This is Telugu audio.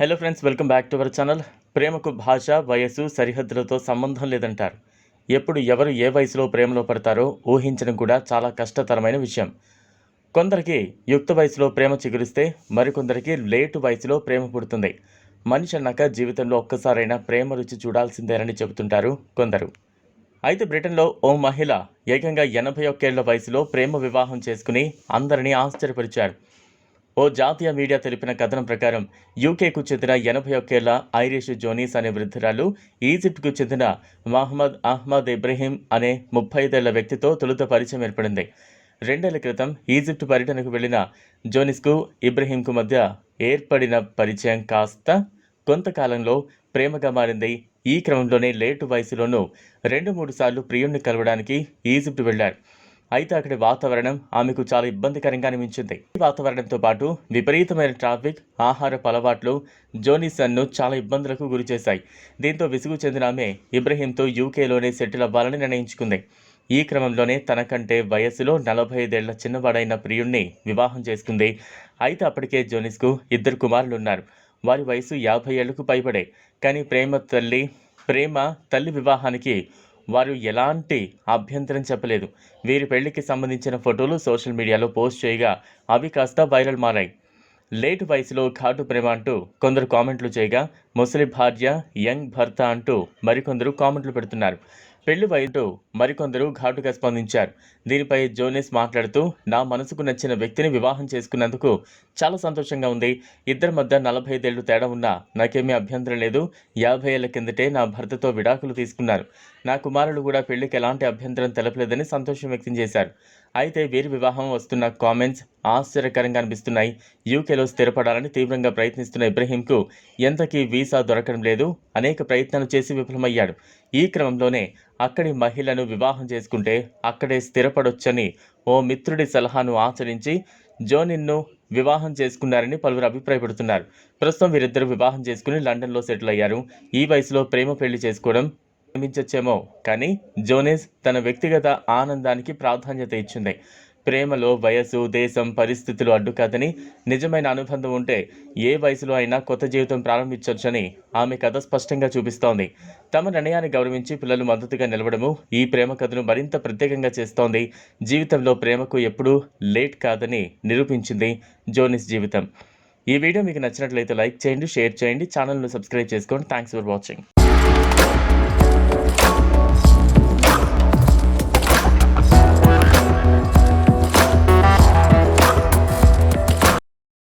Hello friends welcome back to our channel. ప్రేమకు భాష వయస్సు సరిహద్దులతో సంబంధం లేదంటారు. ఎప్పుడు ఎవరు ఏ వయసులో ప్రేమలో పడతారో ఊహించడం కూడా చాలా కష్టతరమైన విషయం. కొందరికి యుక్త వయసులో ప్రేమ చిగురిస్తే మరికొందరికి లేటు వయసులో ప్రేమ పుడుతుంది. మనిషి అన్నాక జీవితంలో ఒక్కసారైనా ప్రేమ రుచి చూడాల్సిందేనని చెబుతుంటారు కొందరు. అయితే బ్రిటన్లో ఓ మహిళ ఏకంగా ఎనభై ఒక్కేళ్ళ వయసులో ప్రేమ వివాహం చేసుకుని అందరినీ ఆశ్చర్యపరిచారు. ఓ జాతీయ మీడియా తెలిపిన కథనం ప్రకారం యూకేకు చెందిన ఎనభై ఒక్కేళ్ళ ఐరిష్ జోనీస్ అనే వృద్ధురాలు ఈజిప్ట్కు చెందిన మహమ్మద్ అహ్మద్ ఇబ్రహీం అనే ముప్పై ఐదేళ్ళ వ్యక్తితో తొలుత పరిచయం ఏర్పడింది. రెండేళ్ళ క్రితం ఈజిప్ట్ పర్యటనకు వెళ్ళిన జోనిస్కు ఇబ్రహీంకు మధ్య ఏర్పడిన పరిచయం కాస్త కొంతకాలంలో ప్రేమగా మారింది. ఈ క్రమంలోనే లేటు వయసులోనూ రెండు మూడు సార్లు ప్రియుణ్ణి కలవడానికి ఈజిప్ట్ వెళ్ళారు అయితే అక్కడి వాతావరణం ఆమెకు చాలా ఇబ్బందికరంగా అనిపించింది. ఈ వాతావరణంతో పాటు విపరీతమైన ట్రాఫిక్ ఆహారపు అలవాట్లు జోనిసన్ను చాలా ఇబ్బందులకు గురిచేశాయి దీంతో విసుగు చెందిన ఆమె ఇబ్రహీంతో యూకేలోనే సెటిల్ అవ్వాలని నిర్ణయించుకుంది. ఈ క్రమంలోనే తనకంటే వయస్సులో నలభై ఐదేళ్ళ చిన్నవాడైన ప్రియుణ్ణి వివాహం చేసుకుంది. అయితే అప్పటికే జోనిస్కు ఇద్దరు కుమారులు ఉన్నారు వారి వయసు యాభై ఏళ్ళకు పైబడే. కానీ ప్రేమ తల్లి ప్రేమ తల్లి వివాహానికి వారు ఎలాంటి అభ్యంతరం చెప్పలేదు. వీరి పెళ్ళికి సంబంధించిన ఫోటోలు సోషల్ మీడియాలో పోస్ట్ చేయగా అవి కాస్త వైరల్ మారాయి. లేట్ వయసులో ఘాటు ప్రేమ అంటూ కొందరు కామెంట్లు చేయగా ముసలి భార్య యంగ్ భర్త అంటూ మరికొందరు కామెంట్లు పెడుతున్నారు. పెళ్ళి వైద్యుడు మరికొందరు ఘాటుగా స్పందించారు. దీనిపై జోనెస్ మాట్లాడుతూ నా మనసుకు నచ్చిన వ్యక్తిని వివాహం చేసుకున్నందుకు చాలా సంతోషంగా ఉంది. ఇద్దరి మధ్య నలభై ఐదేళ్ళు తేడా ఉన్నా నాకేమీ అభ్యంతరం లేదు. యాభై ఏళ్ళ కిందటే నా భర్తతో విడాకులు తీసుకున్నారు. నా కుమారుడు కూడా పెళ్ళికి ఎలాంటి అభ్యంతరం తెలపలేదని సంతోషం వ్యక్తం చేశారు. అయితే వీరి వివాహం వస్తున్న కామెంట్స్ ఆశ్చర్యకరంగా అనిపిస్తున్నాయి. యూకేలో స్థిరపడాలని తీవ్రంగా ప్రయత్నిస్తున్న ఇబ్రహీంకు ఎంతకీ వీసా దొరకడం లేదు. అనేక ప్రయత్నాలు చేసి విఫలమయ్యాడు. ఈ క్రమంలోనే అక్కడి మహిళను వివాహం చేసుకుంటే అక్కడే స్థిరపడొచ్చని ఓ మిత్రుడి సలహాను ఆచరించి జోనిన్ను వివాహం చేసుకున్నారని పలువురు అభిప్రాయపడుతున్నారు. ప్రస్తుతం వీరిద్దరు వివాహం చేసుకుని లండన్లో సెటిల్ అయ్యారు. ఈ వయసులో ప్రేమ పెళ్ళి చేసుకోవడం ప్రేమించచ్చేమో కానీ జోనెస్ తన వ్యక్తిగత ఆనందానికి ప్రాధాన్యత ఇచ్చింది. ప్రేమలో వయసు దేశం పరిస్థితులు అడ్డు కాదని నిజమైన అనుబంధం ఉంటే ఏ వయసులో అయినా కొత్త జీవితం ప్రారంభించవచ్చని ఆమె కథ స్పష్టంగా చూపిస్తోంది. తమ నిర్ణయాన్ని గౌరవించి పిల్లలు మద్దతుగా నిలవడము ఈ ప్రేమ కథను మరింత ప్రత్యేకంగా చేస్తోంది. జీవితంలో ప్రేమకు ఎప్పుడూ లేట్ కాదని నిరూపించింది జోనిస్ జీవితం. ఈ వీడియో మీకు నచ్చినట్లయితే లైక్ చేయండి షేర్ చేయండి ఛానల్ను సబ్స్క్రైబ్ చేసుకోండి. Thanks for watching